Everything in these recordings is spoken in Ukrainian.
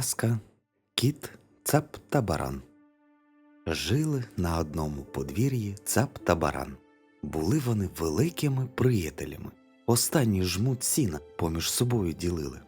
Казка Кіт, цап та баран. Жили на одному подвір'ї цап та баран. Були вони великими приятелями. Останні жмуть сіна поміж собою ділили.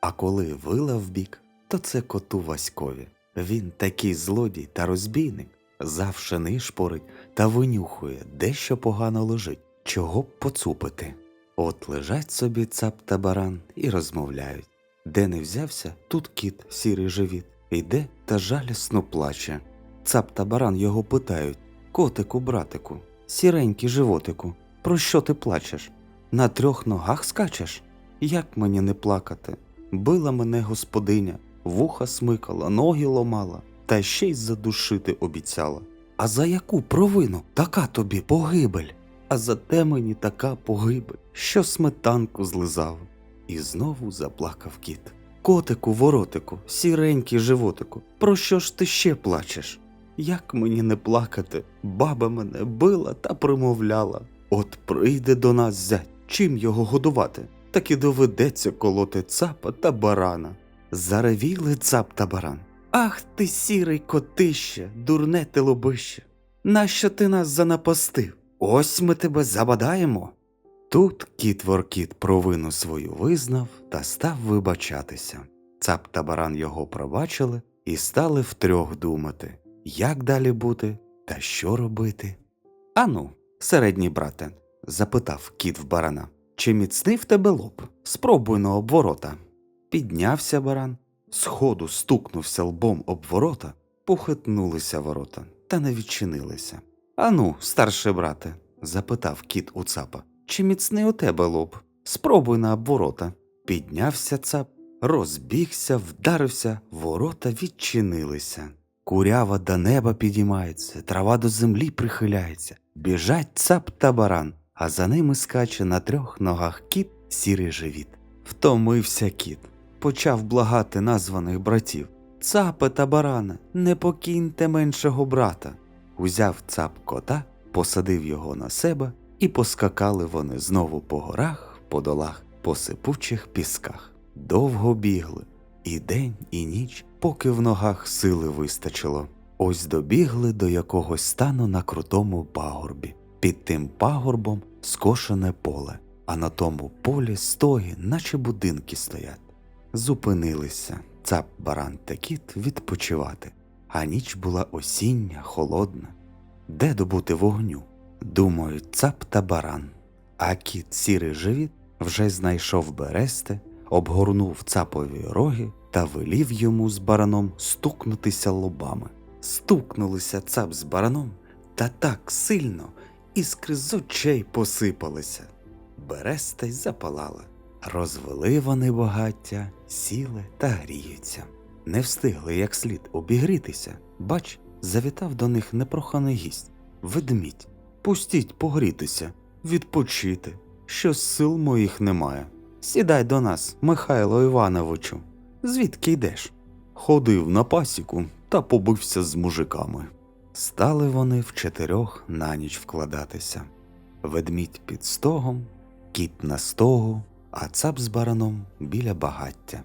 А коли вила вбік, то це коту Васькові. Він такий злодій та розбійник, завше нишпорить та винюхує, де що погано лежить, чого б поцупити. От лежать собі цап та баран і розмовляють. Де не взявся, тут кіт, сірий живіт, йде та жалісно плаче. Цап та баран його питають Котику, братику, сіренький животику, про що ти плачеш? На трьох ногах скачеш? Як мені не плакати? Била мене господиня, вуха смикала, ноги ломала, та ще й задушити обіцяла. А за яку провину така тобі погибель? А за те мені така погибель, що сметанку злизав. І знову заплакав кіт. Котику, воротику, сіренький животику, про що ж ти ще плачеш? Як мені не плакати? Баба мене била та примовляла. От прийде до нас зять, чим його годувати, так і доведеться колоти цапа та барана. Заревіли цап та баран. Ах ти, сірий котище, дурне ти лобище. Нащо ти нас занапастив? Ось ми тебе забадаємо. Тут кіт Воркіт провину свою визнав та став вибачатися. Цап та баран його пробачили і стали втрьох думати, як далі бути та що робити. Ану, середній брате, запитав кіт в барана, чи міцний в тебе лоб? Спробуй на обворота. Піднявся баран, сходу стукнувся лбом об ворота, похитнулися ворота та не відчинилися. Ану, старший брате, запитав кіт у цапа, чи міцний у тебе лоб? Спробуй на обворота. Піднявся цап, розбігся, вдарився, ворота відчинилися. Курява до неба підіймається, трава до землі прихиляється. Біжать цап та баран, а за ними скаче на трьох ногах кіт сірий живіт. Втомився кіт, почав благати названих братів. Цапе та баране, не покиньте меншого брата. Узяв цап кота, посадив його на себе, і поскакали вони знову по горах, по долах, по сипучих пісках. Довго бігли, і день, і ніч, поки в ногах сили вистачило. Ось добігли до якогось стану на крутому пагорбі. Під тим пагорбом скошене поле, а на тому полі стоги, наче будинки стоять. Зупинилися цап, баран та кіт відпочивати, а ніч була осіння, холодна. Де добути вогню? Думають цап та баран. А кіт сірий живіт вже знайшов берести, обгорнув цапові роги та велів йому з бараном стукнутися лобами. Стукнулися цап з бараном та так сильно іскри з очей посипалися. Береста й запалала. Розвели вони багаття, сіли та гріються. Не встигли як слід обігрітися. Бач, завітав до них непроханий гість. Ведмідь, пустіть погрітися, відпочити, що сил моїх немає. Сідай до нас, Михайло Івановичу. Звідки йдеш? Ходив на пасіку та побився з мужиками. Стали вони в чотирьох на ніч вкладатися. Ведмідь під стогом, кіт на стогу, а цап з бараном біля багаття.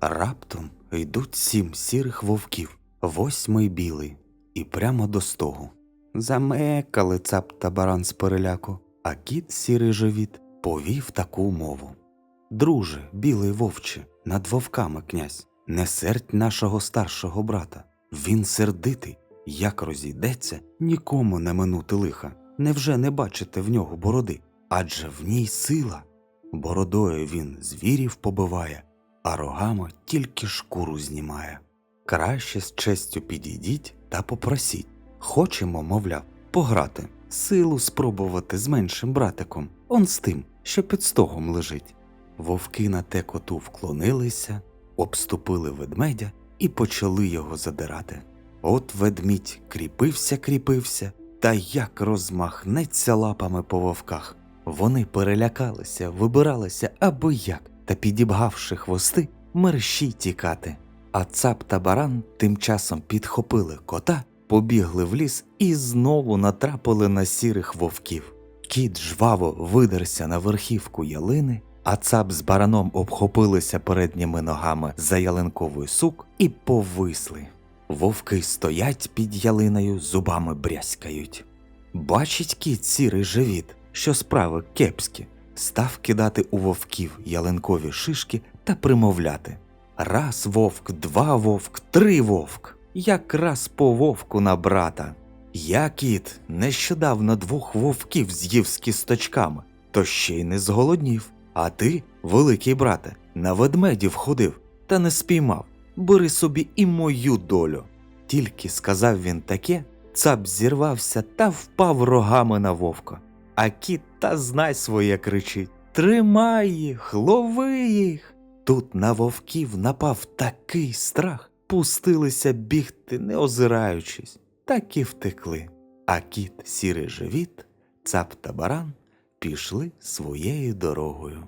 Раптом йдуть сім сірих вовків, восьмий білий, і прямо до стогу. Замекали цап та баран з переляку, а кіт сірий живіт повів таку мову. Друже, білий вовче, над вовками князь, не сердь нашого старшого брата. Він сердитий, як розійдеться, нікому не минути лиха. Невже не бачите в нього бороди? Адже в ній сила. Бородою він звірів побиває, а рогами тільки шкуру знімає. Краще з честю підійдіть та попросіть. Хочемо, мовляв, пограти, силу спробувати з меншим братиком, он з тим, що під стогом лежить. Вовки на те коту вклонилися, обступили ведмедя і почали його задирати. От ведмідь кріпився, кріпився, та як розмахнеться лапами по вовках. Вони перелякалися, вибиралися аби як, та підібгавши хвости, мерщій тікати. А цап та баран тим часом підхопили кота, побігли в ліс і знову натрапили на сірих вовків. Кіт жваво видерся на верхівку ялини, а цап з бараном обхопилися передніми ногами за ялинковий сук і повисли. Вовки стоять під ялиною, зубами брязкають. Бачить кіт сірий живіт, що справи кепські, став кидати у вовків ялинкові шишки та примовляти. Раз вовк, два вовк, три вовк. Якраз по вовку на брата. Я, кіт, нещодавно двох вовків з'їв з кісточками, то ще й не зголоднів. А ти, великий брате, на ведмедів ходив та не спіймав. Бери собі і мою долю. Тільки сказав він таке, цап зірвався та впав рогами на вовка. А кіт та знай своє кричить Тримай їх, лови їх. Тут на вовків напав такий страх, пустилися бігти, не озираючись, так і втекли. А кіт, сірий живіт, цап та баран пішли своєю дорогою.